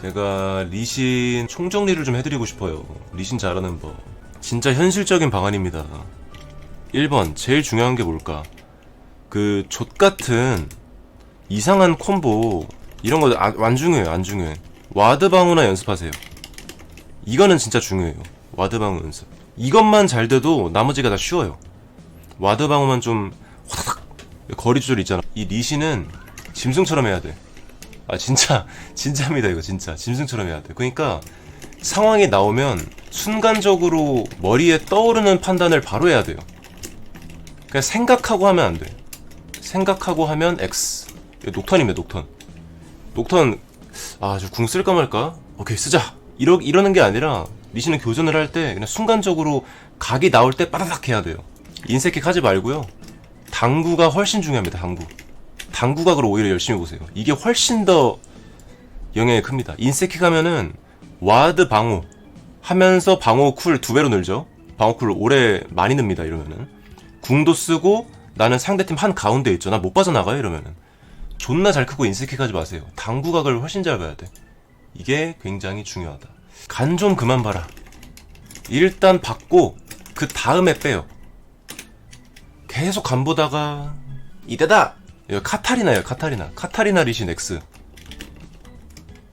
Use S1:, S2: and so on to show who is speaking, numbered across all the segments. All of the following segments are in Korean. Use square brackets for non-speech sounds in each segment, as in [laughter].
S1: 제가 리신 총정리를 좀 해드리고 싶어요. 리신 잘하는 법. 진짜 현실적인 방안입니다. 1번, 제일 중요한 게 뭘까? 그, 족 같은 이상한 콤보, 이런 거 안, 안 중요해요, 안 중요해. 와드 방어나 연습하세요. 이거는 진짜 중요해요. 와드 방어 연습. 이것만 잘 돼도 나머지가 다 쉬워요. 와드 방어만 좀, 호다닥! 거리 조절 있잖아. 이 리신은 짐승처럼 해야 돼. 아 진짜 [laughs] 진짜입니다 이거 진짜 짐승처럼 해야 돼. 그러니까 상황이 나오면 순간적으로 머리에 떠오르는 판단을 바로 해야 돼요. 그냥 생각하고 하면 안 돼. 생각하고 하면 X. 녹턴입니다 녹턴. 녹턴 아저궁 쓸까 말까? 오케이 쓰자. 이러 이러는 게 아니라 리신은 교전을 할 때 그냥 순간적으로 각이 나올 때 빠다닥 해야 돼요. 인색킥 하지 말고요. 당구가 훨씬 중요합니다. 당구. 당구각으로 오히려 열심히 보세요. 이게 훨씬 더 영향이 큽니다. 인세킥 하면은 와드 방어 하면서 방어 쿨 두 배로 늘죠. 방어 쿨 오래 많이 늡니다. 이러면은 궁도 쓰고 나는 상대팀 한 가운데. 나못 빠져나가요. 이러면은 존나 잘 크고 인세킥 하지 마세요. 당구각을 훨씬 잘 봐야 돼. 이게 굉장히 중요하다. 간 좀 그만 봐라. 일단 받고 그 다음에 빼요. 계속 간 보다가 이때다 이거 카타리나예요 카타리나. 카타리나 리신 X.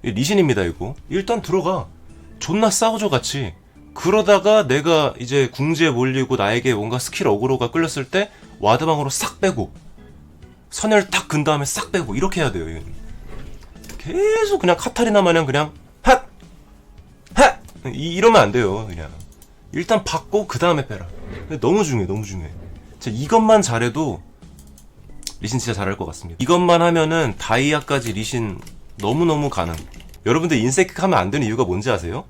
S1: 이 리신입니다 이거. 일단 들어가. 존나 싸우죠 같이. 그러다가 내가 이제 궁지에 몰리고 나에게 뭔가 스킬 어그로가 끌렸을 때 와드방으로 싹 빼고 선열 딱 근 다음에 싹 빼고 이렇게 해야 돼요 이건. 계속 그냥 카타리나 마냥 그냥 핫! 핫! 이, 이러면 안 돼요 그냥. 일단 받고 그 다음에 빼라. 너무 중요해 너무 중요해. 진짜 이것만 잘해도 리신 진짜 잘할 것 같습니다. 이것만 하면은 다이아까지 리신 너무너무 가능. 여러분들 인세킥 하면 안 되는 이유가 뭔지 아세요?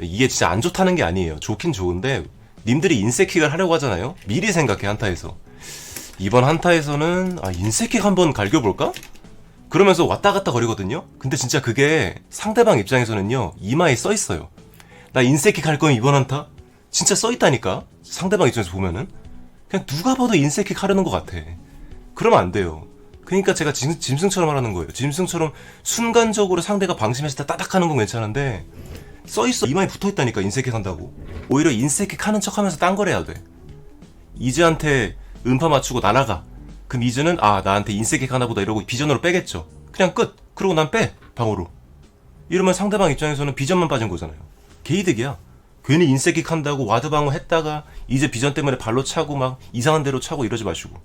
S1: 이게 진짜 안 좋다는 게 아니에요. 좋긴 좋은데 님들이 인세킥을 하려고 하잖아요. 미리 생각해 한타에서. 이번 한타에서는 아 인세킥 한번 갈겨볼까? 그러면서 왔다 갔다 거리거든요. 근데 진짜 그게 상대방 입장에서는요 이마에 써 있어요. 나 인세킥 할 거면 이번 한타 진짜 써 있다니까. 상대방 입장에서 보면은 그냥 누가 봐도 인세킥 하려는 것 같아. 그러면 안 돼요. 그러니까 제가 짐, 짐승처럼 하라는 거예요. 짐승처럼 순간적으로 상대가 방심했을 때 따닥 하는 건 괜찮은데 써 있어. 이마에 붙어 있다니까 인색킥 한다고. 오히려 인색킥 하는 척 하면서 딴 걸 해야 돼. 이즈한테 음파 맞추고 날아가. 그럼 이즈는 아 나한테 인색킥 하나보다 이러고 비전으로 빼겠죠. 그냥 끝. 그러고 난 빼. 방어로. 이러면 상대방 입장에서는 비전만 빠진 거잖아요. 개이득이야. 괜히 인색킥 한다고 와드 방어 했다가 이제 비전 때문에 발로 차고 막 이상한 데로 차고 이러지 마시고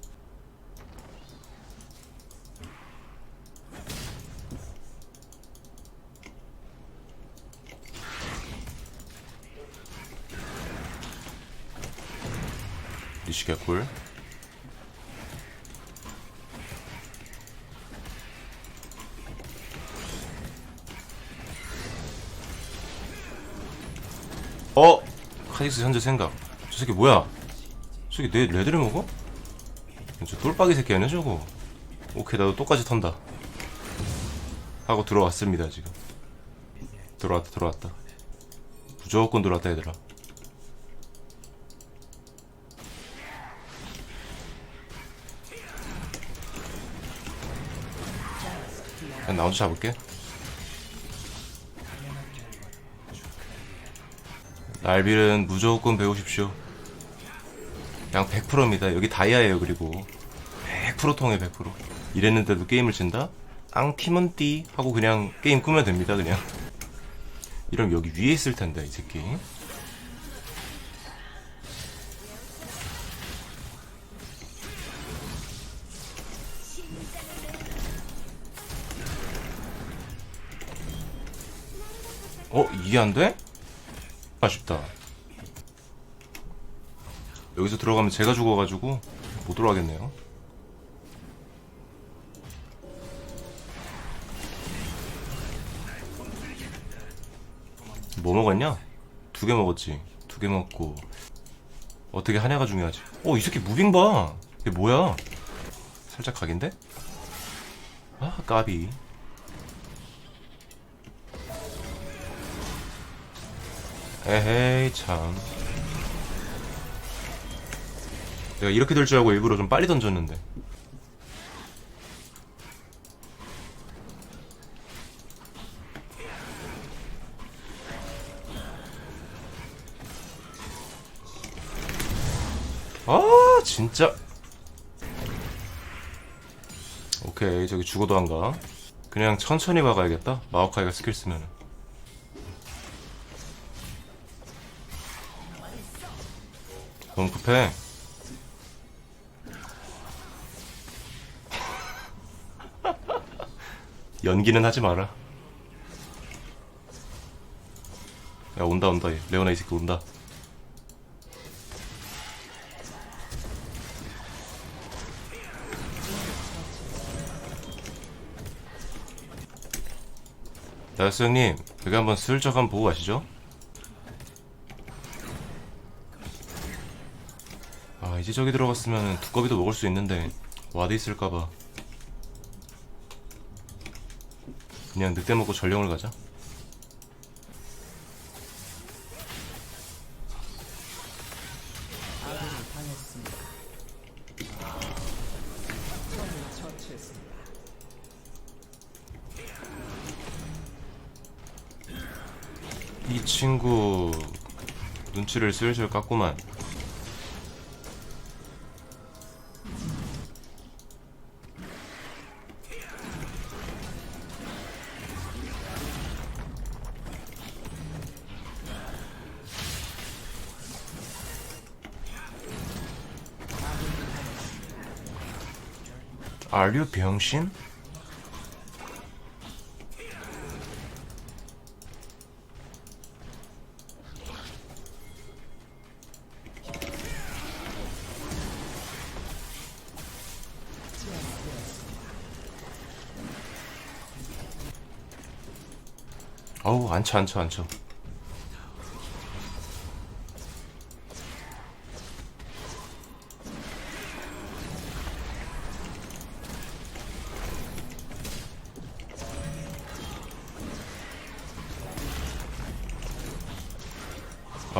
S1: 리시 개꿀 어? 카직스 현재 생각. 저 새끼 뭐야? 저 새끼 내 레드를 먹어? 저 똘빡이 새끼 아니야 저거. 오케이 나도 똑같이 턴다. 하고 들어왔습니다 지금. 들어왔다 들어왔다. 무조건 들어왔다 얘들아. 그냥 나 혼자 잡을게. 날빌은 무조건 배우십시오. 그냥 100%입니다. 여기 다이아예요, 그리고. 100% 통해, 100%. 이랬는데도 게임을 진다? 앙팀은 띠 하고 그냥 게임 끄면 됩니다, 그냥. 이러면 여기 위에 있을 텐데, 이 새끼. 어? 이게 안 돼? 아쉽다. 여기서 들어가면 제가 죽어가지고 못 들어가겠네요. 뭐 먹었냐? 두 개 먹었지. 두 개 먹고 어떻게 하냐가 중요하지. 어, 이 새끼 무빙 봐. 이게 뭐야? 살짝 각인데? 아, 까비. 에헤이 참. 내가 이렇게 될 줄 알고 일부러 좀 빨리 던졌는데. 아 진짜. 오케이 저기 죽어도 안가. 그냥 천천히 박아야겠다. 마오카이가 스킬 쓰면은. 너무 급해. [laughs] 연기는 하지 마라. 야 온다 온다. 얘. 레오나 이 새끼 온다. 나스 형님 여기 한번 슬쩍 한번 보고 가시죠 아 이제 저기 들어갔으면 두꺼비도 먹을 수 있는데 와드 있을까봐. 그냥 늑대 먹고 전령을 가자. 이 친구 눈치를 슬슬 깠구만 Are you 병신? 어우 안쳐 안쳐 안쳐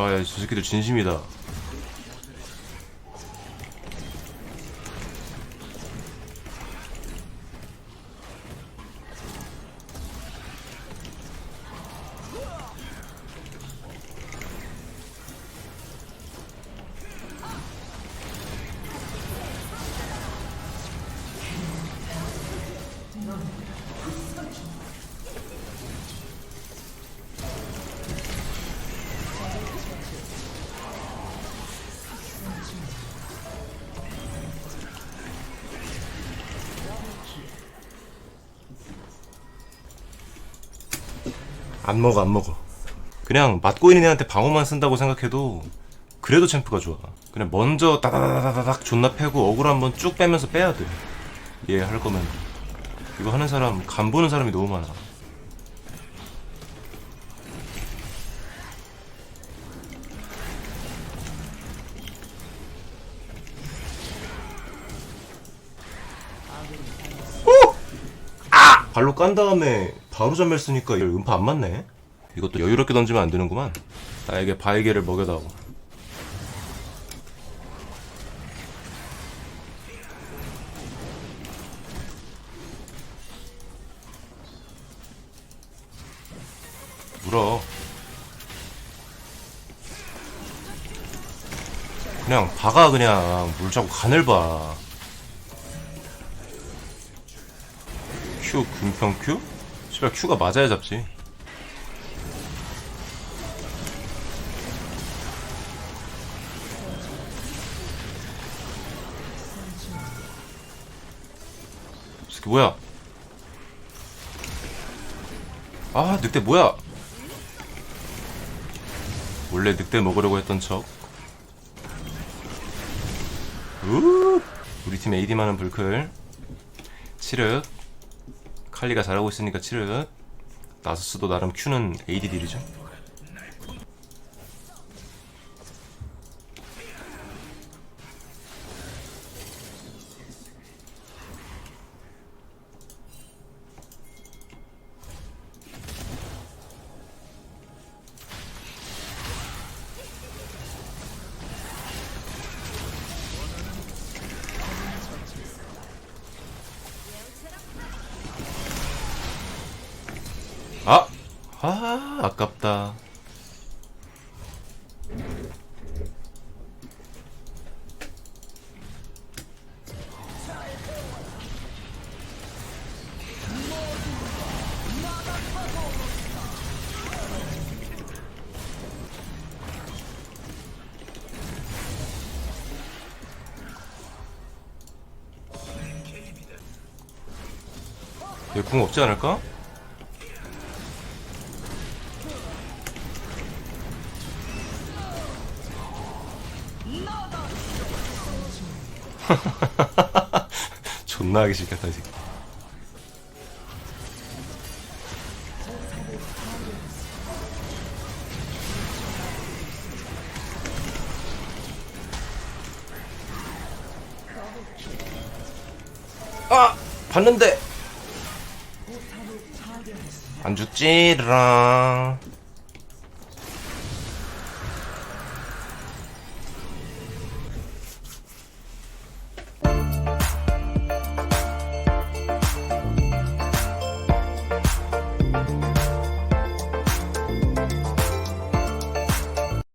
S1: 아야 저 새끼들 진심이다 안 먹어 안 먹어. 그냥 맞고 있는 애한테 방어만 쓴다고 생각해도 그래도 챔프가 좋아. 그냥 먼저 따다다다닥 존나 패고 어글 한번 쭉 빼면서 빼야 돼얘 할 거면. 이거 하는 사람 간 보는 사람이 너무 많아. 오! 아! 발로 깐 다음에 바로 전멸 쓰니까 얘 음파 안 맞네. 이것도 여유롭게 던지면 안 되는구만. 나에게 바이게를 먹여다오. 물어. 그냥 박아 그냥. 물 자꾸 간을 봐. Q 금평 Q? 씨발 Q가 맞아야 잡지. 이 새끼 뭐야? 아 늑대 뭐야? 원래 늑대 먹으려고 했던 척. 우! 우리 팀 AD 많은 불클. 치륵 칼리가 잘하고 있으니까 치륵. 나스스도 나름 Q는 AD 딜이죠 아깝다 여기 궁 없지 않을까? [laughs] 존나 하기 싫겠다 이 새끼 아! 봤는데! 안 죽지랑